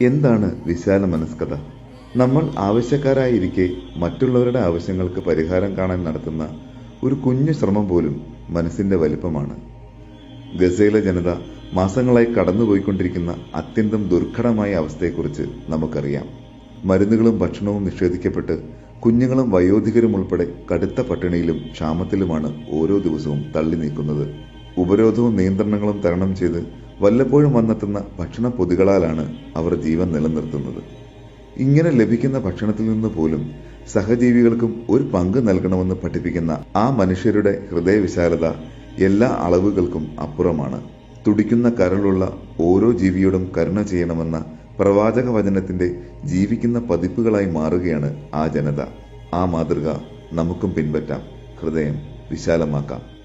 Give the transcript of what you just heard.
എന്താണ് വിശാല മനസ്കത നമ്മൾ ആവശ്യക്കാരായിരിക്കെ മറ്റുള്ളവരുടെ ആവശ്യങ്ങൾക്ക് പരിഹാരം കാണാൻ നടത്തുന്ന ഒരു കുഞ്ഞു ശ്രമം പോലും മനസ്സിന്റെ വലിപ്പമാണ്. ഗസയിലെ ജനത മാസങ്ങളായി കടന്നുപോയിക്കൊണ്ടിരിക്കുന്ന അത്യന്തം ദുർഘടമായ അവസ്ഥയെക്കുറിച്ച് നമുക്കറിയാം. മരുന്നുകളും ഭക്ഷണവും നിഷേധിക്കപ്പെട്ട് കുഞ്ഞുങ്ങളും വയോധികരും ഉൾപ്പെടെ കടുത്ത പട്ടിണിയിലും ക്ഷാമത്തിലുമാണ് ഓരോ ദിവസവും തള്ളി നീക്കുന്നത് ഉപരോധവും നിയന്ത്രണങ്ങളും തരണം ചെയ്ത് വല്ലപ്പോഴും വന്നെത്തുന്ന ഭക്ഷണ പൊതികളാലാണ് അവർ ജീവൻ നിലനിർത്തുന്നത്. ഇങ്ങനെ ലഭിക്കുന്ന ഭക്ഷണത്തിൽ നിന്ന് പോലും സഹജീവികൾക്കും ഒരു പങ്ക് നൽകണമെന്ന് പഠിപ്പിക്കുന്ന ആ മനുഷ്യരുടെ ഹൃദയവിശാലത എല്ലാ അളവുകൾക്കും അപ്പുറമാണ്. തുടിക്കുന്ന കരളുള്ള ഓരോ ജീവിയോടും കരുണ ചെയ്യണമെന്ന പ്രവാചക വചനത്തിന്റെ ജീവിക്കുന്ന പതിപ്പുകളായി മാറുകയാണ് ആ ജനത. ആ മാതൃക നമുക്കും പിൻപറ്റാം. ഹൃദയം വിശാലമാക്കാം.